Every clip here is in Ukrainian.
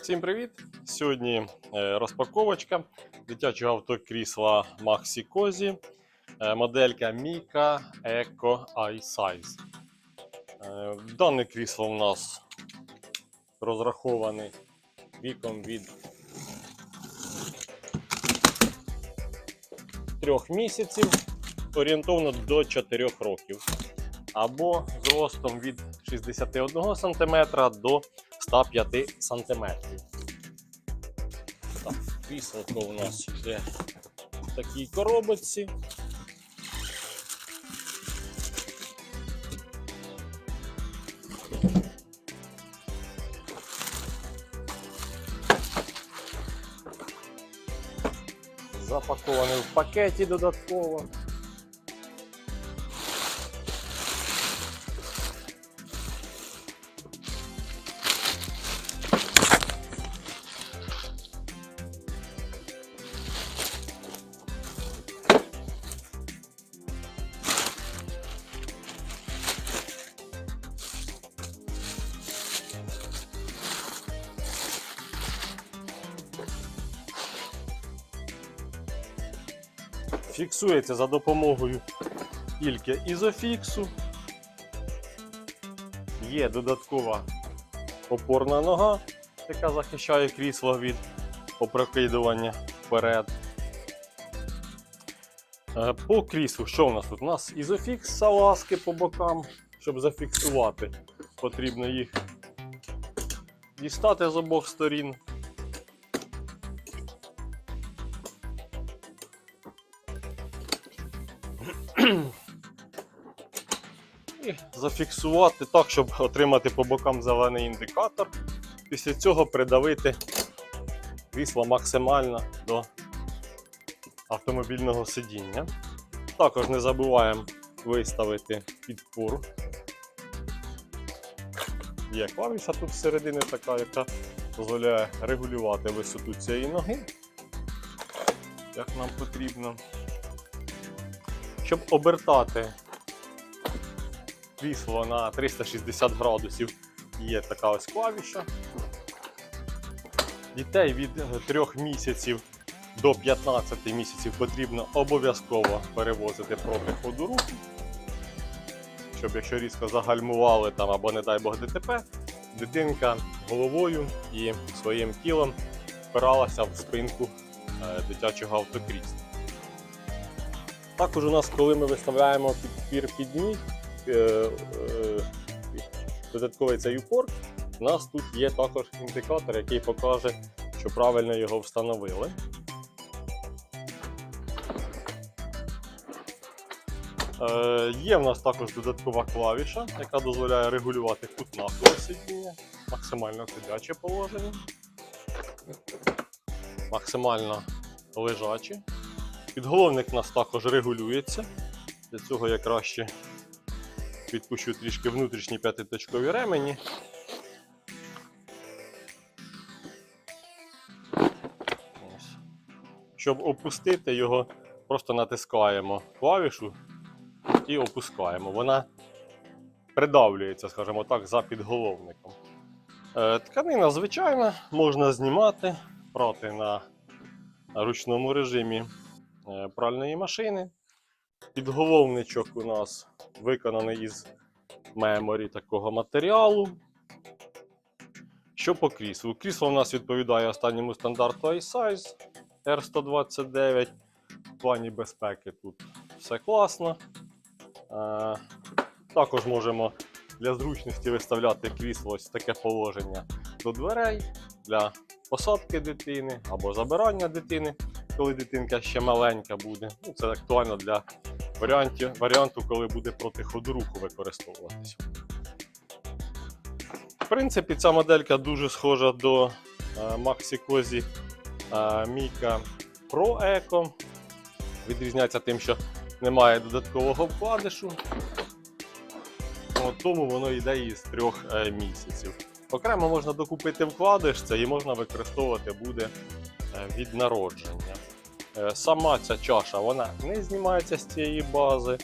Всім привіт! Сьогодні е, розпаковочка дитячого автокрісла Maxi Cozy, е, моделька Mika Eco iSize. Е, Дане крісло у нас розраховане віком від 3 місяців орієнтовно до 4 років. Або зростом від 61 см до 105 см. Так, кріселко у нас йде в такій коробочці. Запаковане в пакеті додатково. Фіксується за допомогою тільки ізофіксу. Є додаткова опорна нога, яка захищає крісло від опрокидування вперед. Е, По кріслу, що у нас тут? У нас ізофікс салазки по бокам, щоб зафіксувати. Потрібно їх дістати з обох сторін. І зафіксувати так, щоб отримати по бокам зелений індикатор. Після цього придавити крісло максимально до автомобільного сидіння. Також не забуваємо виставити підпору. Є клавіша тут всередині така, яка дозволяє регулювати висоту цієї ноги, як нам потрібно. Щоб обертати крісло на 360 градусів, є така ось клавіша. Дітей від 3 місяців до 15 місяців потрібно обов'язково перевозити проти ходу руху. Щоб якщо різко загальмували там або, не дай Бог, ДТП, дитинка головою і своїм тілом впиралася в спинку е, дитячого автокрісла. Також у нас, коли ми виставляємо підпір під ніг, е, е, додатковий цей упор, у нас тут є також індикатор, який покаже, що правильно його встановили. Е, Є в нас також додаткова клавіша, яка дозволяє регулювати кут нахилу сидіння, максимально сидяче положення, максимально лежаче. Підголовник у нас також регулюється. Для цього я краще відпущу трішки внутрішні п'ятиточкові ремені. Щоб опустити його, просто натискаємо клавішу і опускаємо. Вона придавлюється, скажімо так, за підголовником. Е, Тканина звичайна, можна знімати, прати на ручному режимі пральної машини. Підголовничок у нас виконаний із меморі такого матеріалу. Що по кріслу? Крісло у нас відповідає останньому стандарту iSize R129. В плані безпеки тут все класно. Е, Також можемо для зручності виставляти крісло ось таке положення до дверей для посадки дитини або забирання дитини, коли дитинка ще маленька буде. Ну, це актуально для варіантів, варіанту, коли буде проти ходу руху використовуватися. В принципі, ця моделька дуже схожа до е, Maxi Cozy е, Mika Pro Eco. Відрізняється тим, що немає додаткового вкладишу. Тому воно йде із трьох е, місяців. Окремо можна докупити вкладиш, це і можна використовувати буде е, від народження. Е, Сама ця чаша вона не знімається з цієї бази,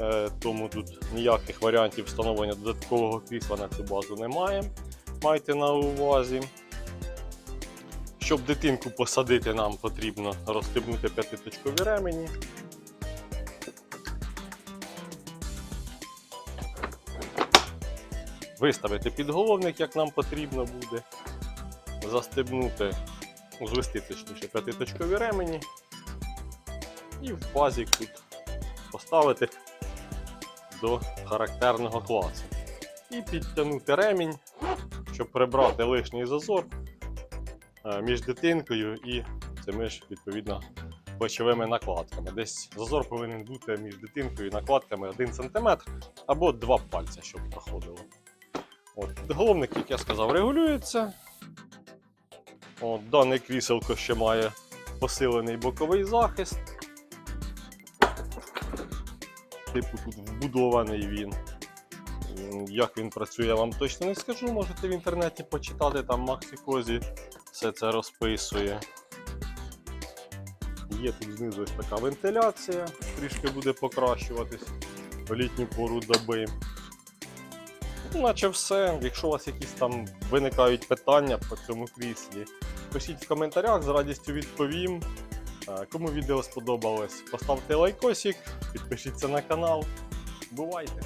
е, тому тут ніяких варіантів встановлення додаткового крісла на цю базу немає. Майте на увазі. Щоб дитинку посадити, нам потрібно розстебнути п'ятиточкові ремені. Виставити підголовник, як нам потрібно буде. Застебнути, ну, звести точніше п'ятиточкові ремені. І в пазік тут поставити до характерного класу. І підтягнути ремінь, щоб прибрати лишній зазор е, між дитинкою і цими ж відповідно плечовими накладками. Десь зазор повинен бути між дитинкою і накладками 1 см або 2 пальця, щоб проходило. От, головник, як я сказав, регулюється. От, дане кріселко ще має посилений боковий захист. Типу тут вбудований він. Як він працює, я вам точно не скажу. Можете в інтернеті почитати, там Максі Козі все це розписує. Є тут знизу ось така вентиляція, трішки буде покращуватись в літню пору доби. Наче все. Якщо у вас якісь там виникають питання по цьому кріслі, пишіть в коментарях, з радістю відповім. Е, Кому відео сподобалось, поставте лайкосик, підпишіться на канал. Бувайте!